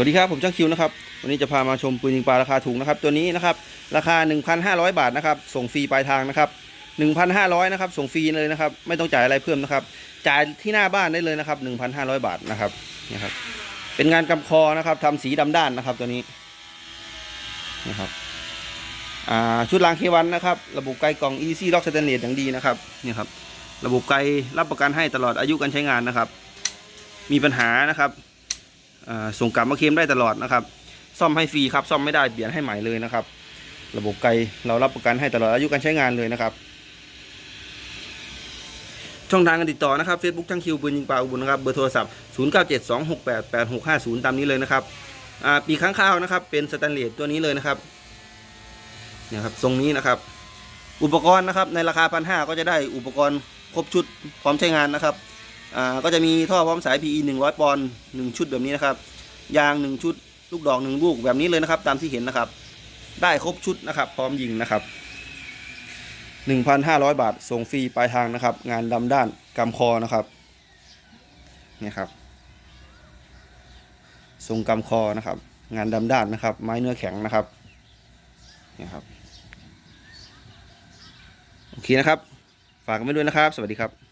วัสดีครับผมช่างคิวนะครับวันนี้จะพามาชมปืนยิงปลาราคาถูกนะครับตัวนี้นะครับราคา 1,500 บาทนะครับส่งฟรีปลายทางนะครับ 1,500นะครับส่งฟรีเลยนะครับ ไม่ต้องจ่ายอะไรเพิ่มนะครับ จ่ายที่หน้าบ้านได้เลยนะครับ 1,500 บาทนะครับนี่ครับ เป็นงานกำคอนะครับทำสีดำด้านนะครับตัวนี้นะครับอ่าชุดรางเควันนะครับ ระบบไกลกล่อง Easy Lock Stainless อย่างดีนะครับนี่ครับระบบไกลรับประกันให้ตลอดอายุการใช้งานนะครับ มีปัญหานะครับ ส่งกลับมาเคลมได้ตลอดนะครับ ซ่อมให้ฟรีครับ ซ่อมไม่ได้เปลี่ยนให้ใหม่เลยนะครับ ระบบไกลเรารับประกันให้ตลอดอายุการใช้งานเลยนะครับ ช่องทางการติดต่อนะครับ Facebook ช่างคิวปืนยิงปลาอุบลนะครับ เบอร์โทรศัพท์ 0972688650 ตามนี้เลยนะครับอ่าปีข้างข้าวนะครับ เป็นสแตนเลสตัวนี้เลยนะครับเนี่ยครับทรงนี้นะครับ อุปกรณ์นะครับในราคาพันห้าก็จะได้อุปกรณ์ครบชุดพร้อมใช้งานนะครับ อ่าก็จะมีท่อพร้อมสาย PE 100 ปอนด์1ชุดแบบนี้นะครับ ยาง 1 ชุด ลูกดอก 1 ลูกแบบนี้เลยนะครับ ตามที่เห็นนะครับ ได้ครบชุดนะครับ พร้อมยิงนะครับ 1,500 บาท ส่งฟรีปลายทางนะครับ งานดำด้านกำคอนะครับนี่ครับทรงกำคอนะครับ งานดำด้านนะครับ ไม้เนื้อแข็งนะครับนี่ครับ โอเคนะครับ ฝากกันไว้ด้วยนะครับ สวัสดีครับ